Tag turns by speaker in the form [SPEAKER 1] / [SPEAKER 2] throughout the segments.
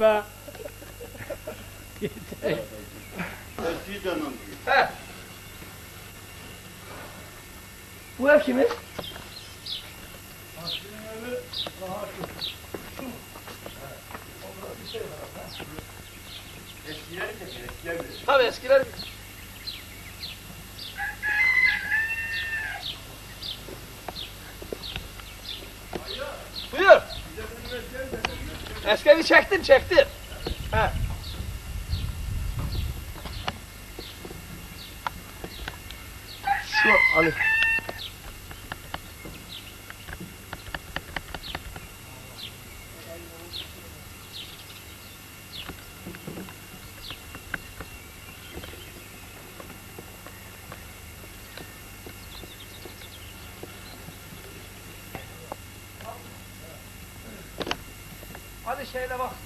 [SPEAKER 1] Be.
[SPEAKER 2] Eski canım.
[SPEAKER 3] He. Bu ev kimin?
[SPEAKER 2] Eskiler de eskiler de.
[SPEAKER 3] Tabii eskiler. Buyur. Eski evi çektim çektim. 便宜了吧？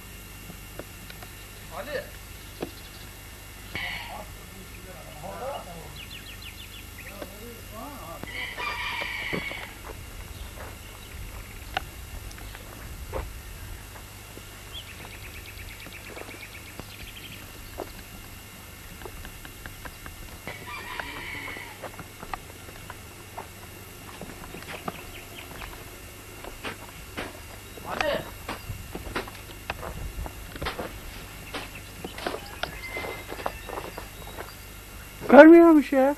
[SPEAKER 1] Görmüyormuş ya.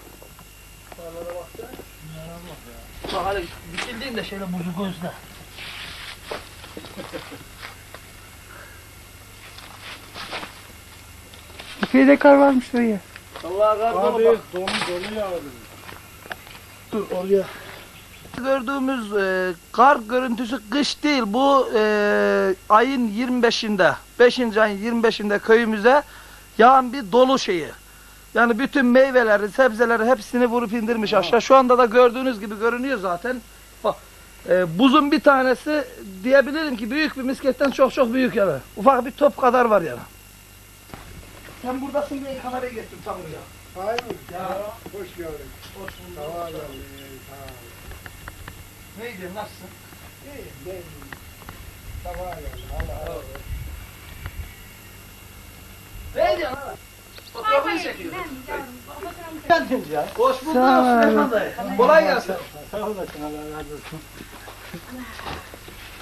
[SPEAKER 3] Bak hadi dikildiğinde şöyle buzu gözle.
[SPEAKER 1] Epeyde kar varmış dayı.
[SPEAKER 3] Allah'a kar
[SPEAKER 2] Abi
[SPEAKER 3] bak.
[SPEAKER 2] donu dolu yağdı.
[SPEAKER 3] Dur oraya. Gördüğümüz e, kar görüntüsü kış değil. Bu e, ayın 25'inde, 5. ayın 25'inde köyümüze yağan bir dolu şeyi. Yani bütün meyveleri, sebzeleri hepsini vurup indirmiş aşağı. Şu anda da gördüğünüz gibi görünüyor zaten. Bak, e, buzun bir tanesi diyebilirim ki büyük bir misketten çok çok büyük yani. Ufak bir top kadar var yani. Sen buradasın diye kamerayı getirdim tam buraya.
[SPEAKER 2] Hayır. Ya. Hoş geldin.
[SPEAKER 3] Hoş bulduk.
[SPEAKER 2] Sağ ol. Sağ ol.
[SPEAKER 3] Ne diyorsun, nasılsın?
[SPEAKER 2] İyi. Ben. Sabah geldim. Allah olsun.
[SPEAKER 3] Ne diyorsun? Fotoğrafını çekiyorum.
[SPEAKER 2] Geldiniz ya.
[SPEAKER 3] Hoş bulduk. Süleyman dayı. Kolay gelsin.
[SPEAKER 2] Sağ olasın. Allah razı olsun.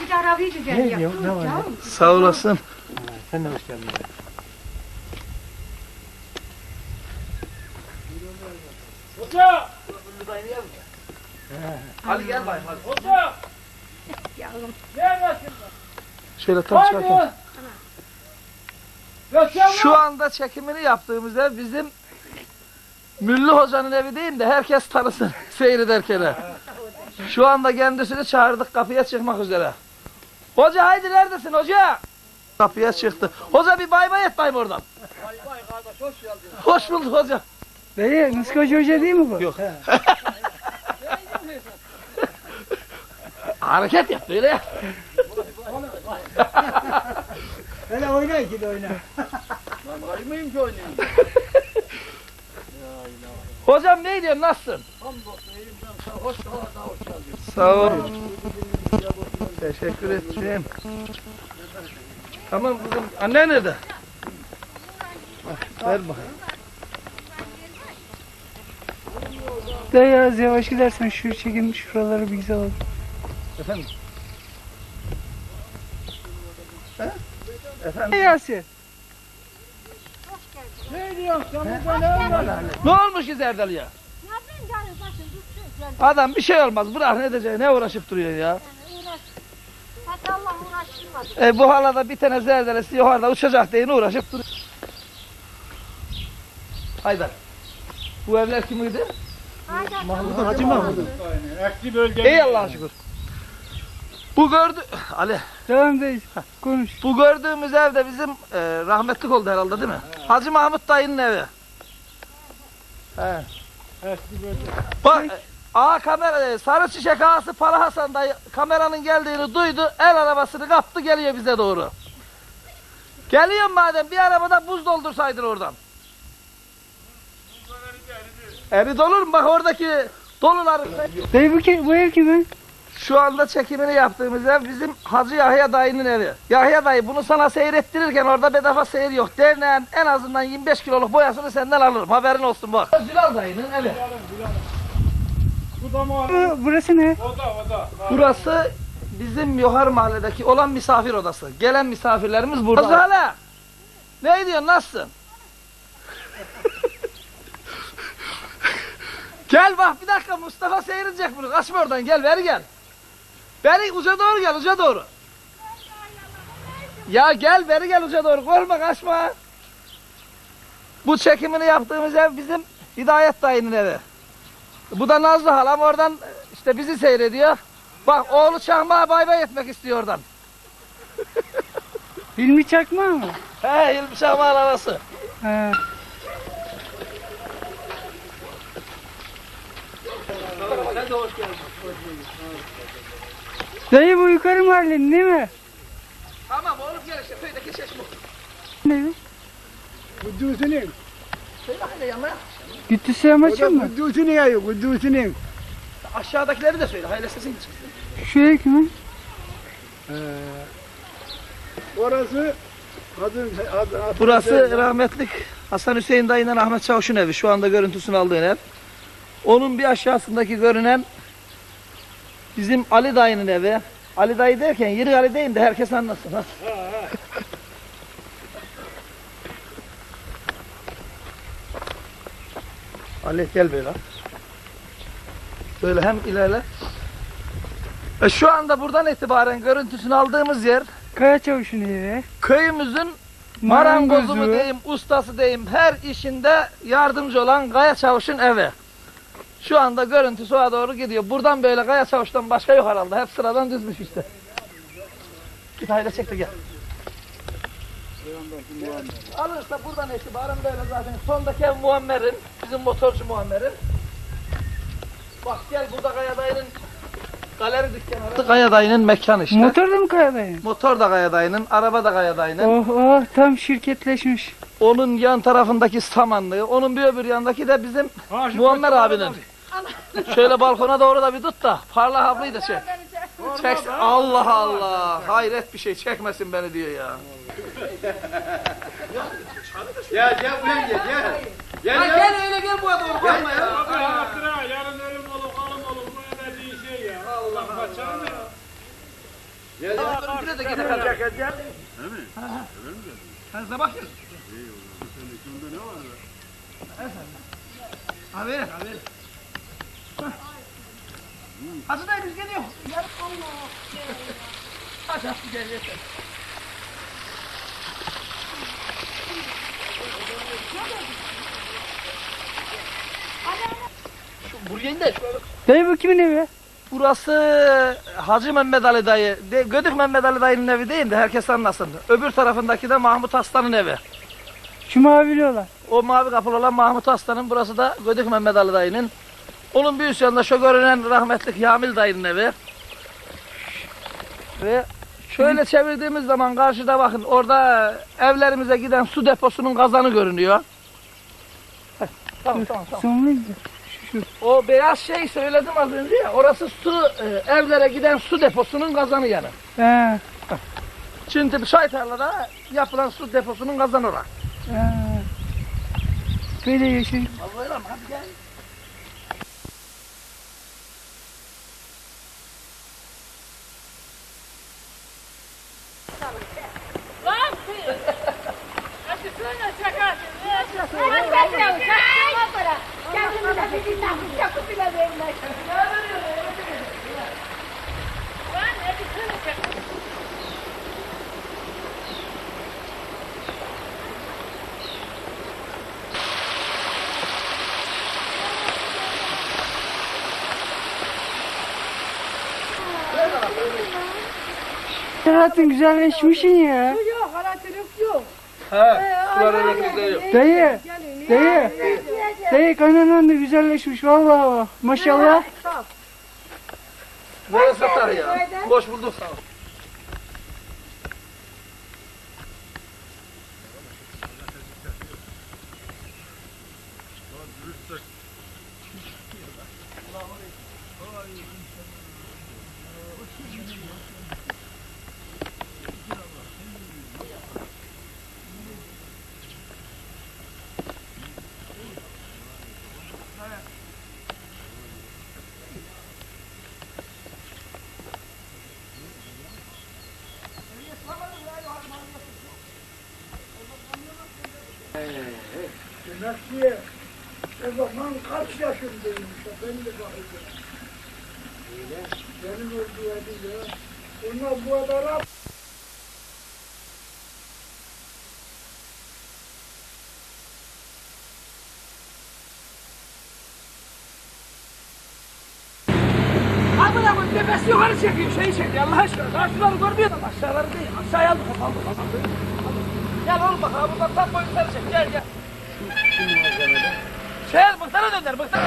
[SPEAKER 4] Bir de arabayı güzel
[SPEAKER 2] Ne
[SPEAKER 4] yaptın.
[SPEAKER 2] diyor, ne var ya?
[SPEAKER 3] Sağ olasın.
[SPEAKER 2] Sen de hoş geldin.
[SPEAKER 3] Hoca! Ali gel bayım hadi. Hoca!
[SPEAKER 4] Yavrum.
[SPEAKER 3] Şöyle tam çekin. Şu anda çekimini yaptığımız ev bizim Müllü Hoca'nın evi değil de herkes tanısın seyrederken. Şu anda kendisini çağırdık kapıya çıkmak üzere. Hoca haydi neredesin hoca? Kapıya çıktı. Hoca bir bay bay et bayım oradan. Bay bay kardeş hoş geldin. Hoş bulduk hoca.
[SPEAKER 1] Dayı Mıskacı Hoca değil mi bu?
[SPEAKER 3] Yok. Hareket yap böyle.
[SPEAKER 2] Hele oyna de oyna.
[SPEAKER 3] Hocam ne diyorsun nasılsın? Sağ ol. Teşekkür ederim. Tamam kızım. Anne nerede? Bak, Ver bakayım.
[SPEAKER 1] Dayı az yavaş gidersen şu çekim şuraları bir güzel olur.
[SPEAKER 3] Efendim? Efendim?
[SPEAKER 1] Yasin?
[SPEAKER 2] Ne diyorsun sen burada ne var?
[SPEAKER 3] Ne olmuş ki Zerdal ya?
[SPEAKER 4] Ne yapayım canım başım tutsun sen.
[SPEAKER 3] Adam bir şey olmaz. Bırak ne diyecek? Ne uğraşıp duruyor ya?
[SPEAKER 4] Allah uğraştırmadı.
[SPEAKER 3] E bu halada bir tane zerdelesi yukarıda uçacak diye uğraşıp duruyor. Haydar. Bu evler kimiydi?
[SPEAKER 4] Haydi.
[SPEAKER 2] Mahmut Hacı Mahmut. Eski bölge.
[SPEAKER 3] Ey Allah'a şükür. Bu gördü Ali.
[SPEAKER 1] Devam dayı. Konuş.
[SPEAKER 3] Bu gördüğümüz ev de bizim e, rahmetlik oldu herhalde değil mi? Hacı Mahmut dayının evi. He.
[SPEAKER 2] Eski.
[SPEAKER 3] Bak ağa kamera sarı çiçek ağası Para Hasan dayı kameranın geldiğini duydu. El arabasını kaptı geliyor bize doğru. Geliyor madem bir arabada buz doldursaydın oradan. Eridi olur mu? Bak oradaki doluları.
[SPEAKER 1] Dayı bu, ki, bu ev kimin?
[SPEAKER 3] Şu anda çekimini yaptığımız ev bizim Hacı Yahya dayının evi. Yahya dayı bunu sana seyrettirirken orada bedava seyir yok. Derneğin en azından 25 kiloluk boyasını senden alırım. Haberin olsun bak. Zülal dayının evi.
[SPEAKER 2] Bu da mı?
[SPEAKER 1] Bu- Burası ne?
[SPEAKER 2] O da o da.
[SPEAKER 3] Burası bizim Yohar mahalledeki olan misafir odası. Gelen misafirlerimiz burada. Hacı hala. Ne diyorsun nasılsın? gel bak bir dakika Mustafa seyredecek bunu. Kaçma oradan gel beri gel. Beri uca doğru gel uca doğru. Ya gel beri gel uca doğru korkma kaçma. Bu çekimini yaptığımız ev bizim Hidayet dayının evi. Bu da Nazlı halam oradan işte bizi seyrediyor. Bak oğlu Çakmağa bay bay etmek istiyor oradan.
[SPEAKER 1] Hilmi Çakma mı?
[SPEAKER 3] He Hilmi Çakmağın arası.
[SPEAKER 1] Ha. Dayı bu yukarı mahallenin değil mi?
[SPEAKER 3] Tamam oğlum gel işte köydeki çeşme.
[SPEAKER 1] Ne?
[SPEAKER 2] Kudüs'ünün.
[SPEAKER 3] Söyle hele yanına.
[SPEAKER 1] Güttüsü
[SPEAKER 2] O
[SPEAKER 1] yamaçı
[SPEAKER 2] da
[SPEAKER 1] mı?
[SPEAKER 2] Kudüs'ünün yayı. Kudüs'ünün.
[SPEAKER 3] Aşağıdakileri de söyle. Hayırlı sesin çıksın.
[SPEAKER 1] Ev kimin?
[SPEAKER 2] Ee, orası kadın ad, ad,
[SPEAKER 3] Burası rahmetlik Hasan Hüseyin dayından Ahmet Çavuş'un evi. Şu anda görüntüsünü aldığın ev. Onun bir aşağısındaki görünen bizim Ali dayının evi. Ali dayı derken yeri Ali değil de herkes anlasın. Ha? Ali gel böyle. Böyle hem ilerle. E şu anda buradan itibaren görüntüsünü aldığımız yer
[SPEAKER 1] Kaya Çavuş'un evi.
[SPEAKER 3] köyümüzün marangozu mu diyeyim, ustası diyeyim, her işinde yardımcı olan Gaya Çavuş'un evi. Şu anda görüntü soğa doğru gidiyor. Buradan böyle Gaya Çavuş'tan başka yok herhalde. Hep sıradan düzmüş işte. Git hayla çek de gel. Alırsa buradan itibaren böyle zaten. Sondaki ev Muammer'in, bizim motorcu Muammer'in. Bak gel burada Gaya dayının galeri dükkanı. Gaya dayının mekanı işte.
[SPEAKER 1] Motor da mı Kaya dayı?
[SPEAKER 3] Motor da Gaya dayının, araba da Gaya dayının.
[SPEAKER 1] Oh oh tam şirketleşmiş.
[SPEAKER 3] Onun yan tarafındaki samanlığı, onun bir öbür yandaki de bizim Muammer abinin. Şöyle balkona doğru da bir tut da parla havlıyı da çek. Çek. Allah Allah. Hayret bir şey çekmesin beni diyor ya.
[SPEAKER 5] Gel gel buraya gel gel. Gel
[SPEAKER 3] Ya
[SPEAKER 5] ya.
[SPEAKER 3] gel öyle gel bu doğru korkma ya.
[SPEAKER 2] Abi hatıra yarın ölüm olur kalım olur. Bu ne dediğin şey ya. Allah Allah.
[SPEAKER 5] Gel ya.
[SPEAKER 3] Görüntüle de gidelim. Değil mi? Sen sabah gel. Ha verin, ha verin. Hadi dayı biz geliyoruz. Yarın Allah. Hadi hadi gel yeter. Şu buraya in de şöyle.
[SPEAKER 1] Dayı bu kimin evi?
[SPEAKER 3] Burası Hacı Mehmet Ali dayı, de, Gödük Mehmet Ali dayının evi değil de herkes anlasın. Öbür tarafındaki de Mahmut Aslan'ın evi.
[SPEAKER 1] Şu mavili olan.
[SPEAKER 3] O mavi kapılı olan Mahmut Aslan'ın burası da Gödük Mehmet Ali dayının. Onun bir üst yanında şu görünen rahmetlik Yamil dayının evi. Ve şöyle çevirdiğimiz zaman karşıda bakın orada evlerimize giden su deposunun kazanı görünüyor. Heh, tamam tamam tamam. O beyaz şey söyledim az önce ya orası su e, evlere giden su deposunun kazanı yani.
[SPEAKER 1] Ha.
[SPEAKER 3] Şimdi Şaytarlı'da yapılan su deposunun kazanı orası.
[SPEAKER 1] ha. Böyle yeşil.
[SPEAKER 3] Vallahi lan hadi gel.
[SPEAKER 1] Hayatın güzelleşmişsin ya.
[SPEAKER 4] Yok, halatılık yok.
[SPEAKER 3] He, sular elimizde yok.
[SPEAKER 1] Dayı. Dayı. Dayı kaynanan da güzelleşmiş vallahi. Maşallah.
[SPEAKER 3] Nereye satar ya? Boş bulduk sağ
[SPEAKER 2] kaç yaşındaymış ya ben de bakacağım. Benim öldüğü ya. Onlar bu kadar
[SPEAKER 3] Amına koyayım tepesi yukarı çekiyor şeyi çekiyor Allah aşkına. Karşıları görmüyor da aşağıları değil. Aşağıya aldık aldık aldık. Gel oğlum bakalım buradan tam boyu yukarı çek gel gel. Şey bıktana döner bıktana.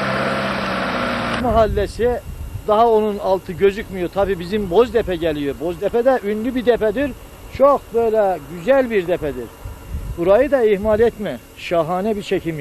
[SPEAKER 6] mahallesi daha onun altı gözükmüyor. Tabi bizim Boztepe geliyor. Boztepe de ünlü bir tepedir. Çok böyle güzel bir tepedir. Burayı da ihmal etme. Şahane bir çekim